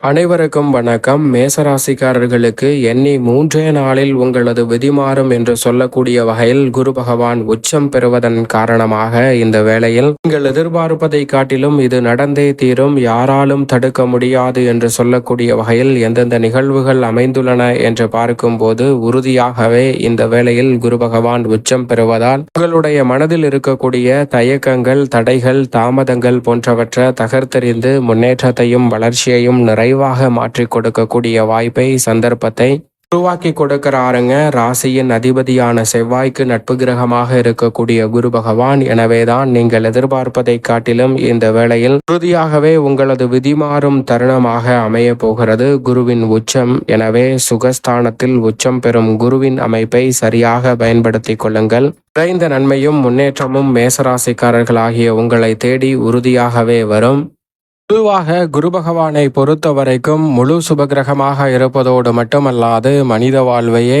அனைவருக்கும் வணக்கம். மேசராசிக்காரர்களுக்கு எண்ணி மூன்றே நாளில் உங்களது விதிமாறும் என்று சொல்லக்கூடிய வகையில் குரு பகவான் உச்சம் பெறுவதன் காரணமாக இந்த வேளையில் நீங்கள் எதிர்பார்ப்பதை காட்டிலும் இது நடந்தே தீரும். யாராலும் தடுக்க முடியாது என்று சொல்லக்கூடிய வகையில் எந்தெந்த நிகழ்வுகள் அமைந்துள்ளன என்று பார்க்கும்போது உறுதியாகவே இந்த வேளையில் குரு பகவான் உச்சம் பெறுவதால் உங்களுடைய மனதில் இருக்கக்கூடிய தயக்கங்கள் தடைகள் தாமதங்கள் போன்றவற்றை தகர்த்தெறிந்து முன்னேற்றத்தையும் வளர்ச்சியையும் நிறை நிறைவாக மாற்றி கொடுக்கக்கூடிய வாய்ப்பை சந்தர்ப்பத்தை உருவாக்கி கொடுக்கிறாருங்க ராசியின் அதிபதியான செவ்வாய்க்கு நட்பு கிரகமாக இருக்கக்கூடிய குரு பகவான். எனவேதான் நீங்கள் எதிர்பார்ப்பதை காட்டிலும் இந்த வேளையில் உறுதியாகவே உங்களது விதிமாறும் தருணமாக அமைய போகிறது. குருவின் உச்சம் எனவே சுகஸ்தானத்தில் உச்சம் பெறும் குருவின் அமைப்பை சரியாக பயன்படுத்தி கொள்ளுங்கள். குறைந்த நன்மையும் முன்னேற்றமும் மேசராசிக்காரர்களாகிய உங்களை தேடி உறுதியாகவே வரும். பொதுவாக குரு பகவானை பொறுத்த வரைக்கும் முழு சுபகிரகமாக இருப்பதோடு மட்டுமல்லாது மனித வாழ்வையே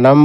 திருமணம்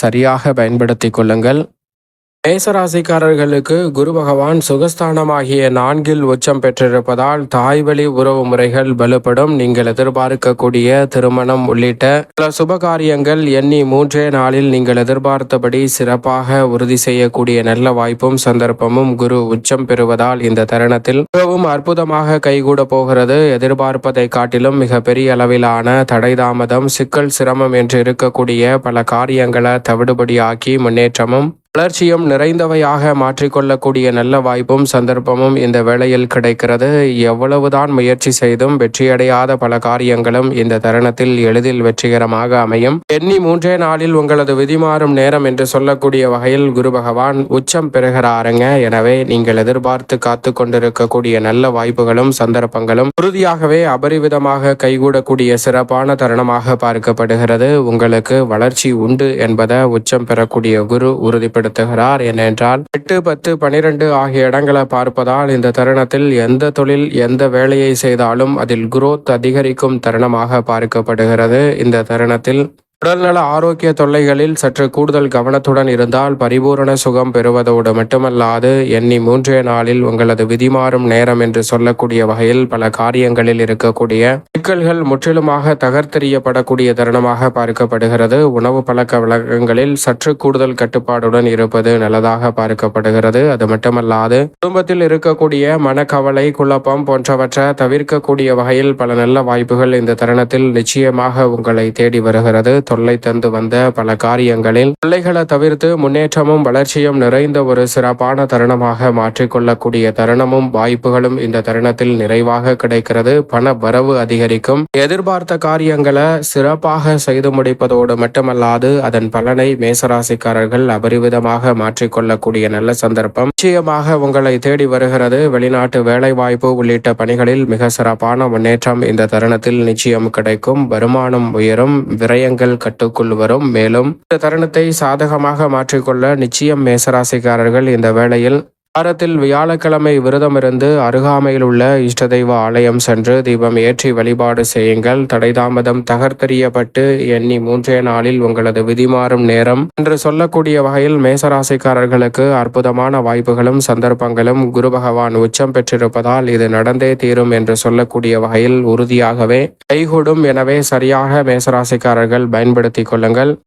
சரியாக பயன்படுத்திக் கொள்ளுங்கள். மேசராசிக்காரர்களுக்கு குரு பகவான் சுகஸ்தானமாகிய நான்கில் உச்சம் பெற்றிருப்பதால் தாய்வழி உறவு முறைகள் வலுப்படும். நீங்கள் எதிர்பார்க்கக்கூடிய திருமணம் உள்ளிட்ட சில சுபகாரியங்கள் எண்ணி மூன்றே நாளில் நீங்கள் எதிர்பார்த்தபடி சிறப்பாக உறுதி செய்யக்கூடிய நல்ல வாய்ப்பும் சந்தர்ப்பமும் குரு உச்சம் பெறுவதால் இந்த தருணத்தில் மிகவும் அற்புதமாக கைகூட போகிறது. எதிர்பார்ப்பதை காட்டிலும் மிக பெரிய அளவிலான தடை தாமதம் சிக்கல் சிரமம் என்று இருக்கக்கூடிய பல காரியங்களை தவிடுபடியாக்கி முன்னேற்றமும் வளர்ச்சியும் நிறைந்தவையாக மாற்றிக்கொள்ளக்கூடிய நல்ல வாய்ப்பும் சந்தர்ப்பமும் இந்த வேளையில் கிடைக்கிறது. எவ்வளவுதான் முயற்சி செய்தும் வெற்றியடையாத பல காரியங்களும் இந்த தருணத்தில் எளிதில் வெற்றிகரமாக அமையும். எண்ணி மூன்றே நாளில் உங்களது விதிமாறும் நேரம் என்று சொல்லக்கூடிய வகையில் குரு பகவான் உச்சம் பெறுகிறாருங்க. எனவே நீங்கள் எதிர்பார்த்து காத்து கொண்டிருக்கக்கூடிய நல்ல வாய்ப்புகளும் சந்தர்ப்பங்களும் உறுதியாகவே அபரிவிதமாக கைகூடக்கூடிய சிறப்பான தருணமாக பார்க்கப்படுகிறது. உங்களுக்கு வளர்ச்சி உண்டு என்பதை உச்சம் பெறக்கூடிய குரு உறுதிப்படுத்த வெளிப்படுத்துகிறார் ஏனென்றால் எட்டு பத்து பனிரெண்டு ஆகிய இடங்களை பார்ப்பதால் இந்த தருணத்தில் எந்த தொழில் எந்த வேலையை செய்தாலும் அதில் குரோத் அதிகரிக்கும் தருணமாக பார்க்கப்படுகிறது. இந்த தருணத்தில் உடல்நல ஆரோக்கிய தொல்லைகளில் சற்று கூடுதல் கவனத்துடன் இருந்தால் பரிபூரண சுகம் பெறுவதோடு மட்டுமல்லாது எண்ணி மூன்றே நாளில் உங்களது விதிமாறும் நேரம் என்று சொல்லக்கூடிய வகையில் பல காரியங்களில் இருக்கக்கூடிய சிக்கல்கள் முற்றிலுமாக தகர்த்தெறியப்படக்கூடிய தருணமாக பார்க்கப்படுகிறது. உணவு பழக்க வழக்கங்களில் சற்று கூடுதல் கட்டுப்பாடுடன் இருப்பது நல்லதாக பார்க்கப்படுகிறது. அது மட்டுமல்லாது குடும்பத்தில் இருக்கக்கூடிய மனக்கவலை குழப்பம் போன்றவற்றை தவிர்க்கக்கூடிய வகையில் பல நல்ல வாய்ப்புகள் இந்த தருணத்தில் நிச்சயமாக உங்களை தேடி வருகிறது. தொல்லை தந்து வந்த பல காரியங்களில் தொல்லைகளை தவிர்த்து முன்னேற்றமும் வளர்ச்சியும் நிறைந்த ஒரு சிறப்பான தருணமாக மாற்றிக்கொள்ளக்கூடிய தருணமும் வாய்ப்புகளும் இந்த தருணத்தில் நிறைவாக கிடைக்கிறது. பண வரவு அதிகரிக்கும். எதிர்பார்த்த காரியங்களை சிறப்பாக செய்து முடிப்பதோடு மட்டுமல்லாது அதன் பலனை மேசராசிக்காரர்கள் அபரிவிதமாக மாற்றிக்கொள்ளக்கூடிய நல்ல சந்தர்ப்பம். நிச்சயமாக உங்களை தேடி வருகிறது வெளிநாட்டு வேலை வாய்ப்பு உள்ளிட்ட பணிகளில் மிக சிறப்பான முன்னேற்றம். இந்த தருணத்தில் நிச்சயம் கிடைக்கும். வருமானம் உயரும். விரயங்கள் கட்டுக்குள் வரும் மேலும் இந்த தருணத்தை சாதகமாக மாற்றிக்கொள்ள நிச்சயம் மேசராசிக்காரர்கள் இந்த வேளையில் வாரத்தில் வியாழக்கிழமை விரதமிருந்து அருகாமையில் உள்ள இஷ்ட தெய்வ ஆலயம் சென்று தீபம் ஏற்றி வழிபாடு செய்யுங்கள். தடைதாமதம் தகர்த்தெறியப்பட்டு எண்ணி மூன்றே நாளில் உங்களது விதிமாறும் நேரம். என்று சொல்லக்கூடிய வகையில் மேசராசிக்காரர்களுக்கு அற்புதமான வாய்ப்புகளும் சந்தர்ப்பங்களும் குரு பகவான் உச்சம் பெற்றிருப்பதால் இது நடந்தே தீரும் என்று சொல்லக்கூடிய வகையில் உறுதியாகவே. கைகூடும். எனவே சரியாக மேசராசிக்காரர்கள் பயன்படுத்திக் கொள்ளுங்கள்.